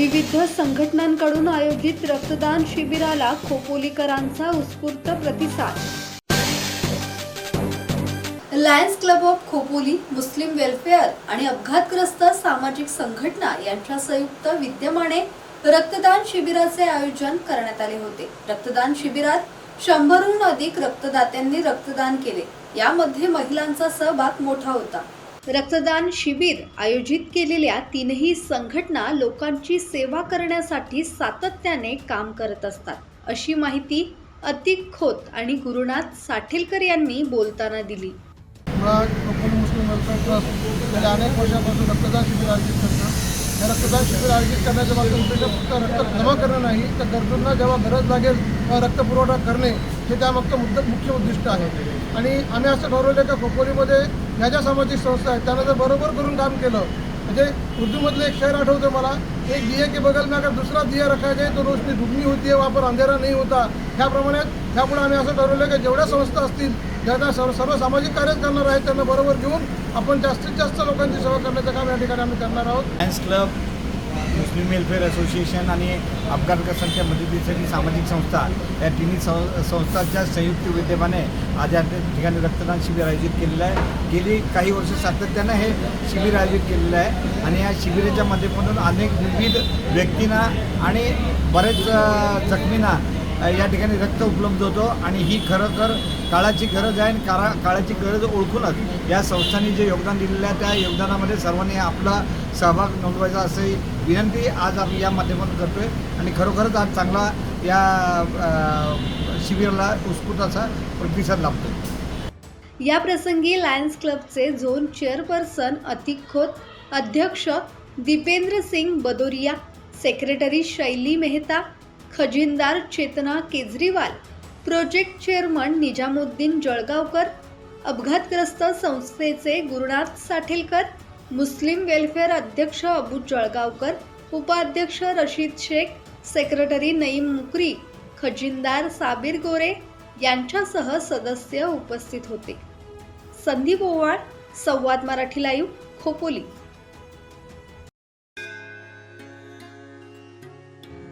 विविध संघटनांकडून आयोजित रक्तदान शिबिराला खोपोलीकरांचा उत्स्फूर्त प्रतिसाद. Lions club of Khopoli Muslim welfare आणि अपघातग्रस्त सामाजिक संघटना यांच्या संयुक्त विद्यमाने रक्तदान शिबिराचे आयोजन करण्यात आले होते. रक्तदान शिबिरात शंभरहून अधिक रक्तदात्यांनी रक्तदान केले. यामध्ये महिलांचा सहभाग मोठा होता. रक्तदान शिबिर आयोजित केलेल्या तीनही संघटना लोकांची सेवा करण्यासाठी सातत्याने काम करत असतात. अशी माहिती अतिक खोत आणि गुरुनाथ साठेलकर यांनी बोलताना दिली. मुस्लिम वेलफेअर ट्रस्ट गेल्या अनेक वर्षापासून रक्तदान शिबिर आयोजित करतं या रक्तदान शिबिर आयोजित करण्याच्या मागचं उद्देश फक्त रक्त जमा करणं नाही तर गरजूंना जेव्हा गरज लागेल रक्त रक्तपुरवठा करणे हे त्यामागचं मुद्द मुख्य उद्दिष्ट आहे. आणि आम्ही असं ठरवलं का खोपोलीमध्ये ह्या ज्या सामाजिक संस्था आहेत त्यांना जर बरोबर करून काम केलं म्हणजे उर्दूमधलं एक शहर आठवतं मला एक दिये के बगल में अगर दुसरा दिया रखा जाए तो रोशनी दुगनी होती है वहाँ पर अंधेरा नहीं होता। ह्याप्रमाणे ह्यापुढे आम्ही असं ठरवलं की जेवढ्या संस्था असतील ज्या सर्व सर्व सामाजिक कार्य करणार आहेत त्यांना बरोबर घेऊन आपण जास्तीत जास्त लोकांची सेवा करण्याचं काम या ठिकाणी आम्ही करणार आहोत. Lions club Muslim welfare association आणि अपघातग्रस्तांच्या मदतीसाठी सामाजिक संस्था या तिन्ही सं संस्थांच्या संयुक्त विद्यमाने आज या ठिकाणी रक्तदान शिबिर आयोजित केलेलं आहे. गेली काही वर्ष सातत्यानं हे शिबिर आयोजित केलेलं आहे आणि या शिबिराच्या माध्यमातून अनेक विविध व्यक्तींना आणि बरेच जखमींना या ठिकाणी रक्त उपलब्ध होतो आणि ही खरोखर काळाची गरज आहे आणि काळा काळाची गरज ओळखूनच या संस्थांनी जे योगदान दिलेलं आहे त्या योगदानामध्ये सर्वांनी आपला सहभाग नोंदवायचा असंही विनंती आज आम्ही या माध्यमातून करतोय आणि खरोखरच आज चांगला या शिबिराला उत्स्फूर्त असा प्रतिसाद लाभतो या प्रसंगी लायन्स क्लबचे झोन चेअरपर्सन अतिक खोत अध्यक्ष दिपेंद्र सिंग बदोरिया सेक्रेटरी शैली मेहता खजिनदार चेतना केजरीवाल प्रोजेक्ट चेअरमन निजामुद्दीन जळगावकर अपघातग्रस्त संस्थेचे गुरुनाथ साठेलकर मुस्लिम वेलफेअर अध्यक्ष अबू जळगावकर उपाध्यक्ष रशीद शेख सेक्रेटरी नईम मुकरी खजिनदार साबीर गोरे यांच्यासह सदस्य उपस्थित होते. संदीप ओवाळ संवाद मराठी लाईव्ह खोपोली.